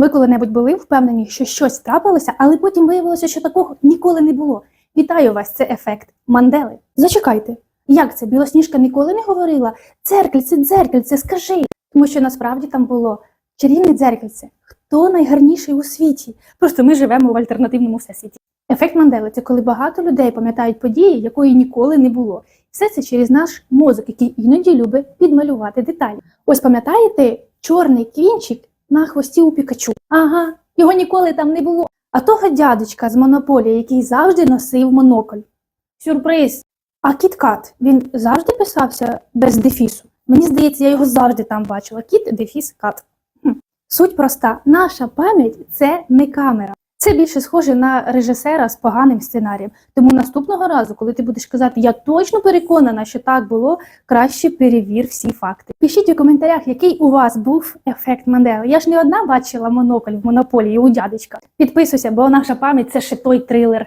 Ви коли-небудь були впевнені, що щось трапилося, але потім виявилося, що такого ніколи не було. Вітаю вас, це ефект Мандели. Зачекайте, як це? Білосніжка ніколи не говорила? Дзеркальце, дзеркальце, скажи. Тому що насправді там було чарівне дзеркальце. Хто найгарніший у світі? Просто ми живемо в альтернативному всесвіті. Ефект Мандели це коли багато людей пам'ятають події, якої ніколи не було. Все це через наш мозок, який іноді любить підмалювати деталі. Ось пам'ятаєте чорний кінчик на хвості у Пікачу? Ага, його ніколи там не було. А того дядечка з монополії, який завжди носив монокль. Сюрприз! А кіткат він завжди писався без дефісу. Мені здається, я його завжди там бачила. Кіт, дефіс, кат. Хм. Суть проста: наша пам'ять це не камера. Це більше схоже на режисера з поганим сценарієм. Тому наступного разу, коли ти будеш казати, я точно переконана, що так було, краще перевір всі факти. Пишіть у коментарях, який у вас був ефект Мандела. Я ж не одна бачила монокль в монополії у дядечка. Підписуйся, бо наша пам'ять це ще той трилер.